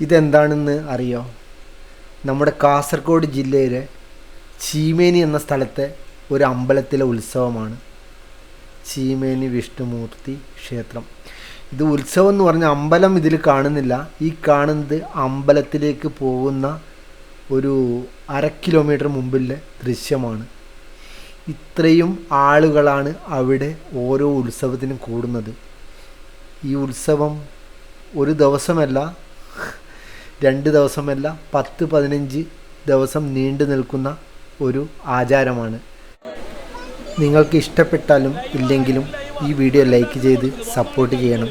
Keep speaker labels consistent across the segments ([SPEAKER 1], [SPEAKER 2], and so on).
[SPEAKER 1] ഇതെന്താണെന്ന് അറിയോ? നമ്മുടെ കാസർഗോഡ് ജില്ലയിലെ ചീമേനി എന്ന സ്ഥലത്തെ ഒരു അമ്പലത്തിലെ ഉത്സവമാണ്. ചീമേനി വിഷ്ണുമൂർത്തി ക്ഷേത്രം. ഇത് ഉത്സവം എന്ന് പറഞ്ഞാൽ അമ്പലം ഇതിൽ കാണുന്നില്ല. ഈ കാണുന്നത് അമ്പലത്തിലേക്ക് പോകുന്ന ഒരു അര കിലോമീറ്റർ മുമ്പിലെ ദൃശ്യമാണ്. ഇത്രയും ആളുകളാണ് അവിടെ ഓരോ ഉത്സവത്തിനും കൂടുന്നത്. ഈ ഉത്സവം ഒരു ദിവസമല്ല രണ്ട് ദിവസമല്ല പത്ത് പതിനഞ്ച് ദിവസം നീണ്ടു നിൽക്കുന്ന ഒരു ആചാരമാണ്. നിങ്ങൾക്ക് ഇഷ്ടപ്പെട്ടാലും ഇല്ലെങ്കിലും ഈ വീഡിയോ ലൈക്ക് ചെയ്ത് സപ്പോർട്ട് ചെയ്യണം.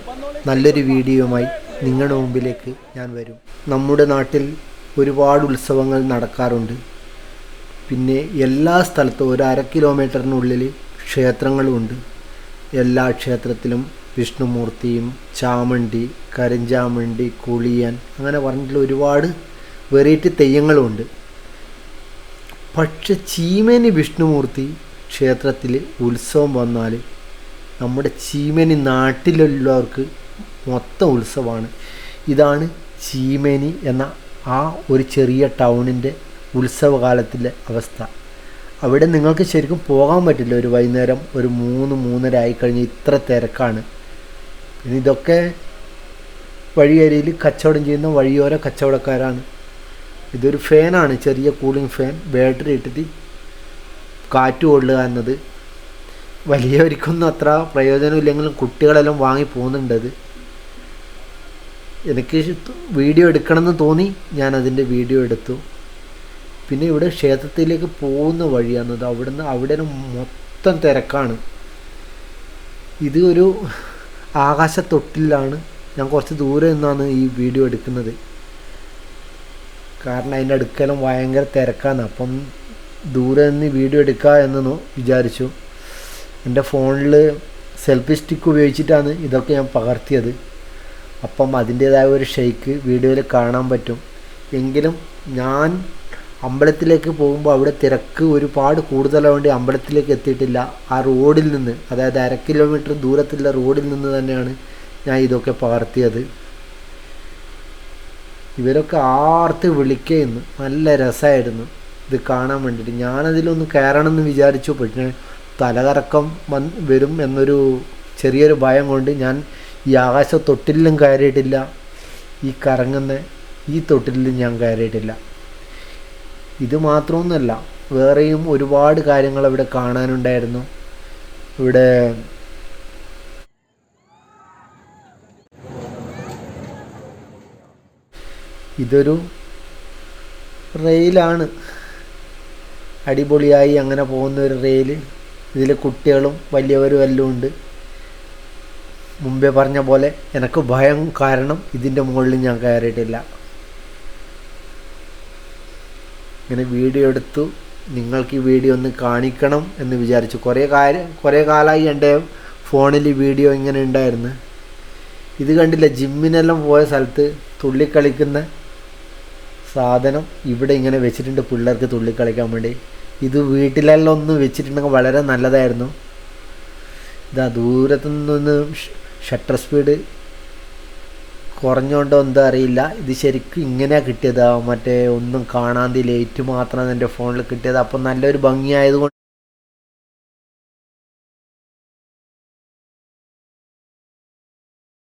[SPEAKER 1] നല്ലൊരു വീഡിയോയുമായി നിങ്ങളുടെ മുമ്പിലേക്ക് ഞാൻ വരും. നമ്മുടെ നാട്ടിൽ ഒരുപാട് ഉത്സവങ്ങൾ നടക്കാറുണ്ട്. പിന്നെ എല്ലാ സ്ഥലത്തും ഒരു അര കിലോമീറ്ററിനുള്ളിൽ ക്ഷേത്രങ്ങളുമുണ്ട് എല്ലാ ക്ഷേത്രത്തിലും വിഷ്ണുമൂർത്തിയും ചാമണ്ടി കരിഞ്ചാമണ്ടി കുളിയൻ അങ്ങനെ പറഞ്ഞിട്ടുള്ള ഒരുപാട് വെറൈറ്റി തെയ്യങ്ങളുമുണ്ട് പക്ഷെ ചീമേനി വിഷ്ണുമൂർത്തി ക്ഷേത്രത്തിൽ ഉത്സവം വന്നാൽ നമ്മുടെ ചീമേനി നാട്ടിലുള്ളവർക്ക് മൊത്തം ഉത്സവമാണ്. ഇതാണ് ചീമേനി എന്ന ആ ഒരു ചെറിയ ടൗണിന്റെ ഉത്സവകാലത്തിലെ അവസ്ഥ. അവിടെ നിങ്ങൾക്ക് ശരിക്കും പോകാൻ പറ്റില്ല. ഒരു വൈകുന്നേരം ഒരു മൂന്ന് മൂന്നര ആയിക്കഴിഞ്ഞ് ഇത്ര തിരക്കാണ്. ഇതൊക്കെ വഴിയരിയിൽ കച്ചവടം ചെയ്യുന്ന വഴിയോര കച്ചവടക്കാരാണ്. ഇതൊരു ഫാനാണ് ചെറിയ കൂളിംഗ് ഫാൻ ബാറ്ററി ഇട്ടിട്ട് കാറ്റ് കൊള്ളുക എന്നത്. വലിയവർക്കൊന്നും അത്ര പ്രയോജനമില്ലെങ്കിലും കുട്ടികളെല്ലാം വാങ്ങി പോകുന്നുണ്ടത് എനിക്ക് വീഡിയോ എടുക്കണമെന്ന് തോന്നി ഞാൻ അതിന്റെ വീഡിയോ എടുത്തു. പിന്നെ ഇവിടെ ക്ഷേത്രത്തിലേക്ക് പോകുന്ന വഴിയാണത് അവിടുന്ന് അവിടെ മൊത്തം തിരക്കാണ്. ഇത് ഒരു ആകാശത്തൊട്ടിലാണ് ഞാൻ കുറച്ച് ദൂരെ നിന്നാണ് ഈ വീഡിയോ എടുക്കുന്നത്. കാരണം അതിന്റെ അടുക്കലും ഭയങ്കര തിരക്കാണ്. അപ്പം ദൂരെ നിന്ന് വീഡിയോ എടുക്കുക എന്ന് വിചാരിച്ചു. എന്റെ ഫോണിൽ സെൽഫി സ്റ്റിക്ക് ഉപയോഗിച്ചിട്ടാണ് ഇതൊക്കെ ഞാൻ പകർത്തിയത്. അപ്പം അതിന്റേതായ ഒരു ഷെയ്ക്ക് വീഡിയോയിൽ കാണാൻ പറ്റും. എങ്കിലും ഞാൻ അമ്പലത്തിലേക്ക് പോകുമ്പോൾ അവിടെ തിരക്ക് ഒരുപാട് കൂടുതലായതുകൊണ്ട് അമ്പലത്തിലേക്ക് എത്തിയിട്ടില്ല. ആ റോഡിൽ നിന്ന് അതായത് അര കിലോമീറ്റർ ദൂരത്തുള്ള റോഡിൽ നിന്ന് തന്നെയാണ് ഞാൻ ഇതൊക്കെ പകർത്തിയത്. ഇവരൊക്കെ ആർത്ത് വിളിക്കുന്നു. നല്ല രസമായിരുന്നു ഇത് കാണാൻ വേണ്ടിയിട്ട് ഞാനതിലൊന്ന് കയറണമെന്ന് വിചാരിച്ചു. പക്ഷേ തലകറക്കം വന്ന് വരും എന്നൊരു ചെറിയൊരു ഭയം കൊണ്ട് ഞാൻ ഈ ആകാശ തൊട്ടിലും കയറിയിട്ടില്ല. ഈ കറങ്ങുന്ന ഈ തൊട്ടിലും ഞാൻ കയറിയിട്ടില്ല. ഇത് മാത്രമൊന്നുമല്ല വേറെയും ഒരുപാട് കാര്യങ്ങൾ അവിടെ കാണാനുണ്ടായിരുന്നു. ഇവിടെ ഇതൊരു റെയിലാണ്. അടിപൊളിയായി അങ്ങനെ പോകുന്ന ഒരു റെയിൽ. ഇതിൽ കുട്ടികളും വലിയവരും എല്ലാം ഉണ്ട്. മുമ്പേ പറഞ്ഞ പോലെ എനിക്ക് ഭയം കാരണം ഇതിന്റെ മുകളിൽ ഞാൻ കയറിയിട്ടില്ല. ഇങ്ങനെ വീഡിയോ എടുത്തു. നിങ്ങൾക്ക് ഈ വീഡിയോ ഒന്ന് കാണിക്കണം എന്ന് വിചാരിച്ചു. കുറേ കാര്യം കുറേ കാലമായി എന്റെ ഫോണിൽ വീഡിയോ ഇങ്ങനെ ഉണ്ടായിരുന്നു. ഇത് കണ്ടില്ല? ജിമ്മിനെല്ലാം പോയ സ്ഥലത്ത് തുള്ളിക്കളിക്കുന്ന സാധനം ഇവിടെ ഇങ്ങനെ വെച്ചിട്ടുണ്ട് പിള്ളേർക്ക് തുള്ളിക്കളിക്കാൻ വേണ്ടി. ഇത് വീട്ടിലെല്ലാം ഒന്ന് വെച്ചിട്ടുണ്ടെങ്കിൽ വളരെ നല്ലതായിരുന്നു. ഇതാ ദൂരത്തു ഷട്ടർ സ്പീഡ് കുറഞ്ഞോണ്ടോ എന്തോ അറിയില്ല. ഇത് ശരിക്കും ഇങ്ങനെ കിട്ടിയത്. മറ്റേ ഒന്നും കാണാതെ ലൈറ്റ് മാത്രമാണ് എന്റെ ഫോണിൽ കിട്ടിയത്. അപ്പം നല്ലൊരു ഭംഗിയായതുകൊണ്ട്